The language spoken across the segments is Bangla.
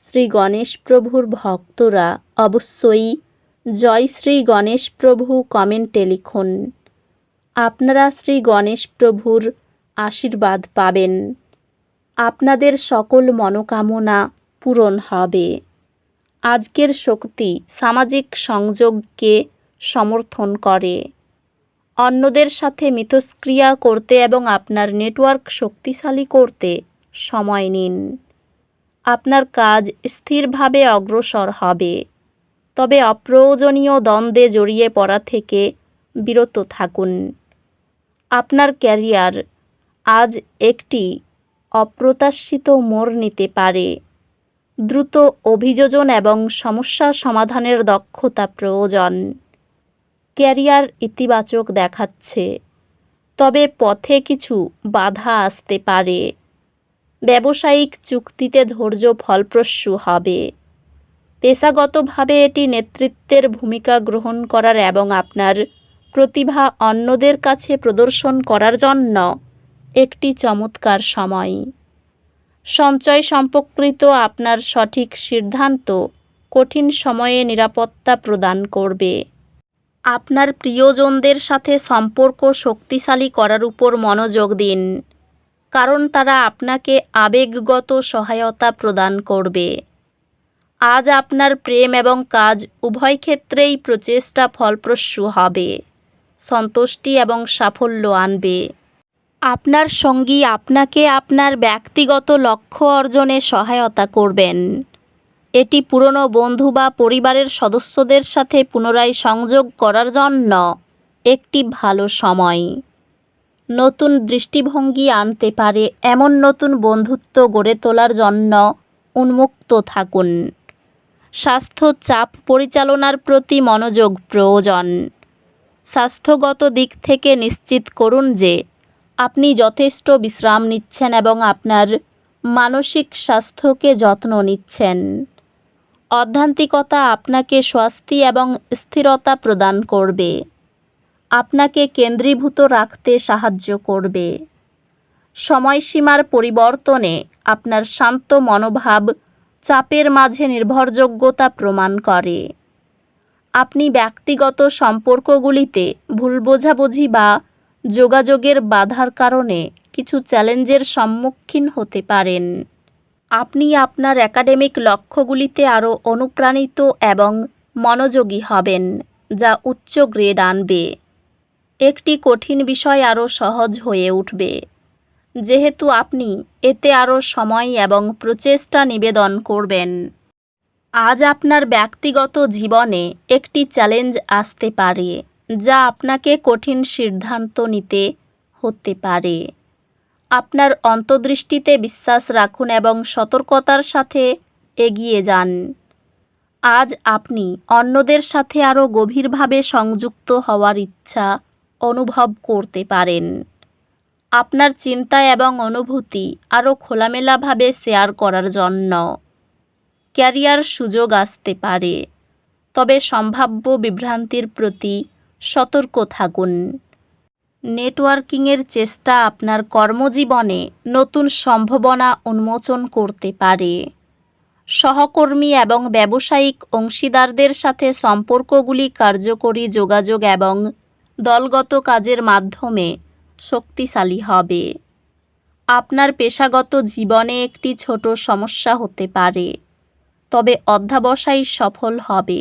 শ্রী গণেশ প্রভুর ভক্তরা অবশ্যই জয় শ্রী গণেশ প্রভু কমেন্টে লিখুন। আপনারা শ্রী গণেশ প্রভুর আশীর্বাদ পাবেন। আপনাদের সকল মনোকামনা পূরণ হবে। আজকের শক্তি সামাজিক সংযোগকে সমর্থন করে। অন্যদের সাথে মিথস্ক্রিয়া করতে এবং আপনার নেটওয়ার্ক শক্তিশালী করতে সময় নিন। আপনার কাজ স্থিরভাবে অগ্রসর হবে। তবে অপ্রয়োজনীয় দ্বন্দ্বে জড়িয়ে পড়া থেকে বিরত থাকুন। আপনার ক্যারিয়ার আজ একটি অপ্রত্যাশিত মোড় নিতে পারে। দ্রুত অভিযোজন এবং সমস্যা সমাধানের দক্ষতা প্রয়োজন। ক্যারিয়ার ইতিবাচক দেখাচ্ছে, তবে পথে কিছু বাধা আসতে পারে। ব্যবসায়িক চুক্তিতে ধৈর্য ফলপ্রসূ হবে। পেশাগতভাবে এটি নেতৃত্বের ভূমিকা গ্রহণ করার এবং আপনার প্রতিভা অন্যদের কাছে প্রদর্শন করার জন্য একটি চমৎকার সময়। সঞ্চয় সম্পর্কিত আপনার সঠিক সিদ্ধান্ত কঠিন সময়ে নিরাপত্তা প্রদান করবে। আপনার প্রিয়জনদের সাথে সম্পর্ক শক্তিশালী করার উপর মনোযোগ দিন। কারণ তারা আপনাকে আবেগগত সহায়তা প্রদান করবে। আজ আপনার প্রেম এবং কাজ উভয় ক্ষেত্রেই প্রচেষ্টা ফলপ্রসূ হবে। সন্তুষ্টি এবং সাফল্য আনবে। আপনার সঙ্গী আপনাকে আপনার ব্যক্তিগত লক্ষ্য অর্জনে সহায়তা করবেন। এটি পুরনো বন্ধু বা পরিবারের সদস্যদের সাথে পুনরায় সংযোগ করার জন্য একটি ভালো সময়। নতুন দৃষ্টিভঙ্গি আনতে পারে এমন নতুন বন্ধুত্ব গড়ে তোলার জন্য উন্মুক্ত থাকুন। স্বাস্থ্য চাপ পরিচালনার প্রতি মনোযোগ প্রয়োজন। স্বাস্থ্যগত দিক থেকে নিশ্চিত করুন যে আপনি যথেষ্ট বিশ্রাম নিচ্ছেন এবং আপনার মানসিক স্বাস্থ্যকে যত্ন নিচ্ছেন। অধ্যান্তিকতা আপনাকে স্বস্তি এবং স্থিরতা প্রদান করবে। আপনাকে কেন্দ্রীভূত রাখতে সাহায্য করবে। সময়সীমার পরিবর্তনে আপনার শান্ত মনোভাব চাপের মাঝে নির্ভরযোগ্যতা প্রমাণ করে। আপনি ব্যক্তিগত সম্পর্কগুলিতে ভুল বোঝাবুঝি বা যোগাযোগের বাধার কারণে কিছু চ্যালেঞ্জের সম্মুখীন হতে পারেন। আপনি আপনার একাডেমিক লক্ষ্যগুলিতে আরও অনুপ্রাণিত এবং মনোযোগী হবেন, যা উচ্চ গ্রেড আনবে। একটি কঠিন বিষয় আরও সহজ হয়ে উঠবে। যেহেতু আপনি এতে আরও সময় এবং প্রচেষ্টা নিবেদন করবেন। আজ আপনার ব্যক্তিগত জীবনে একটি চ্যালেঞ্জ আসতে পারে, যা আপনাকে কঠিন সিদ্ধান্ত নিতে হতে পারে। আপনার অন্তর্দৃষ্টিতে বিশ্বাস রাখুন এবং সতর্কতার সাথে এগিয়ে যান। আজ আপনি অন্যদের সাথে আরও গভীরভাবে সংযুক্ত হওয়ার ইচ্ছা অনুভব করতে পারেন। আপনার চিন্তা এবং অনুভূতি আরও খোলামেলাভাবে শেয়ার করার জন্য ক্যারিয়ার সুযোগ আসতে পারে। তবে সম্ভাব্য বিভ্রান্তির প্রতি সতর্ক থাকুন। নেটওয়ার্কিংয়ের চেষ্টা আপনার কর্মজীবনে নতুন সম্ভাবনা উন্মোচন করতে পারে। সহকর্মী এবং ব্যবসায়িক অংশীদারদের সাথে সম্পর্কগুলি কার্যকরী যোগাযোগ এবং দলগত কাজের মাধ্যমে শক্তিশালী হবে। আপনার পেশাগত জীবনে একটি ছোট সমস্যা হতে পারে, তবে অধ্যাবসায় সফল হবে।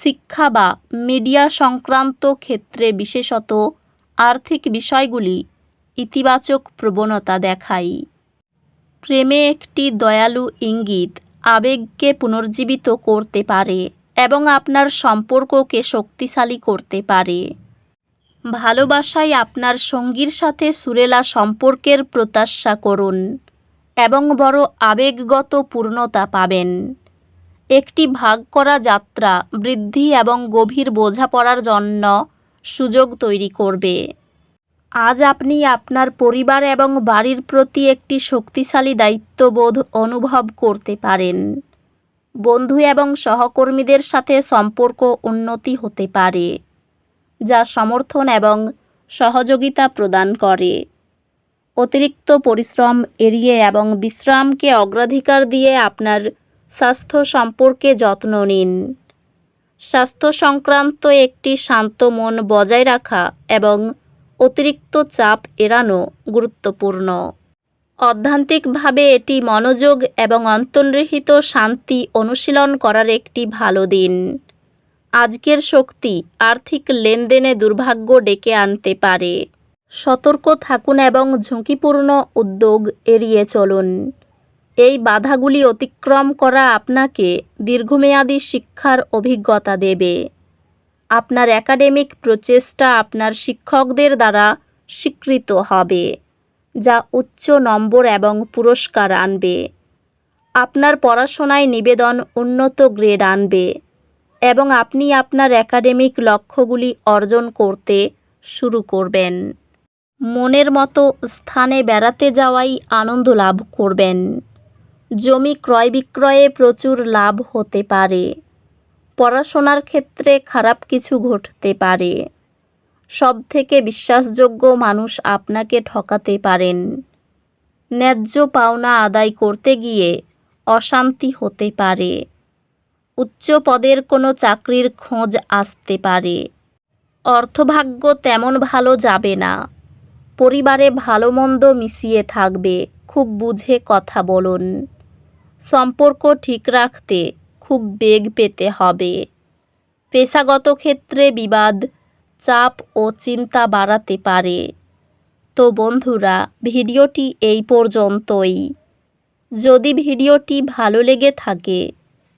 শিক্ষা বা মিডিয়া সংক্রান্ত ক্ষেত্রে বিশেষত আর্থিক বিষয়গুলি ইতিবাচক প্রবণতা দেখাই প্রেমে একটি দয়ালু ইঙ্গিত আবেগকে পুনর্জীবিত করতে পারে এবং আপনার সম্পর্ককে শক্তিশালী করতে পারে। ভালোবাসায় আপনার সঙ্গীর সাথে সুরেলা সম্পর্কের প্রত্যাশা করুন এবং বড় আবেগগত পূর্ণতা পাবেন। একটি ভাগ করা যাত্রা বৃদ্ধি এবং গভীর বোঝাপড়ার জন্য সুযোগ তৈরি করবে। আজ আপনি আপনার পরিবার এবং বাড়ির প্রতি একটি শক্তিশালী দায়িত্ববোধ অনুভব করতে পারেন। বন্ধু এবং সহকর্মীদের সাথে সম্পর্ক উন্নতি হতে পারে। যা সমর্থন এবং সহযোগিতা প্রদান করে। অতিরিক্ত পরিশ্রম এড়িয়ে এবং বিশ্রামকে অগ্রাধিকার দিয়ে আপনার স্বাস্থ্য সম্পর্কে যত্ন নিন। স্বাস্থ্য সংক্রান্ত একটি শান্ত মন বজায় রাখা এবং অতিরিক্ত চাপ এড়ানো গুরুত্বপূর্ণ। অধ্যান্তিকভাবে এটি মনোযোগ এবং অন্তর্নিহিত শান্তি অনুশীলন করার একটি ভালো দিন। আজকের শক্তি আর্থিক লেনদেনে দুর্ভাগ্য ডেকে আনতে পারে। সতর্ক থাকুন এবং ঝুঁকিপূর্ণ উদ্যোগ এড়িয়ে চলুন। এই বাধাগুলি অতিক্রম করা আপনাকে দীর্ঘমেয়াদী শিক্ষার অভিজ্ঞতা দেবে। আপনার একাডেমিক প্রচেষ্টা আপনার শিক্ষকদের দ্বারা স্বীকৃত হবে, যা উচ্চ নম্বর এবং পুরস্কার আনবে। আপনার পড়াশোনায় নিবেদন উন্নত গ্রেড আনবে। এবং আপনি আপনার একাডেমিক লক্ষ্যগুলি অর্জন করতে শুরু করবেন। মনের মতো স্থানে বেড়াতে যাওয়াই আনন্দ লাভ করবেন। জমি ক্রয় বিক্রয়ে প্রচুর লাভ হতে পারে। পড়াশোনার ক্ষেত্রে খারাপ কিছু ঘটতে পারে। সব থেকে বিশ্বাসযোগ্য মানুষ আপনাকে ঠকাতে পারেন। ন্যায্য পাওনা আদায় করতে গিয়ে অশান্তি হতে পারে। উচ্চ পদের কোনো চাকরির খোঁজ আসতে পারে। অর্থভাগ্য তেমন ভালো যাবে না। পরিবারে ভালো মন্দ মিশিয়ে থাকবে, খুব বুঝে কথা বলুন। সম্পর্ক ঠিক রাখতে খুব বেগ পেতে হবে। পেশাগত ক্ষেত্রে বিবাদ, চাপ ও চিন্তা বাড়াতে পারে। তো বন্ধুরা, ভিডিওটি এই পর্যন্তই। যদি ভিডিওটি ভালো লেগে থাকে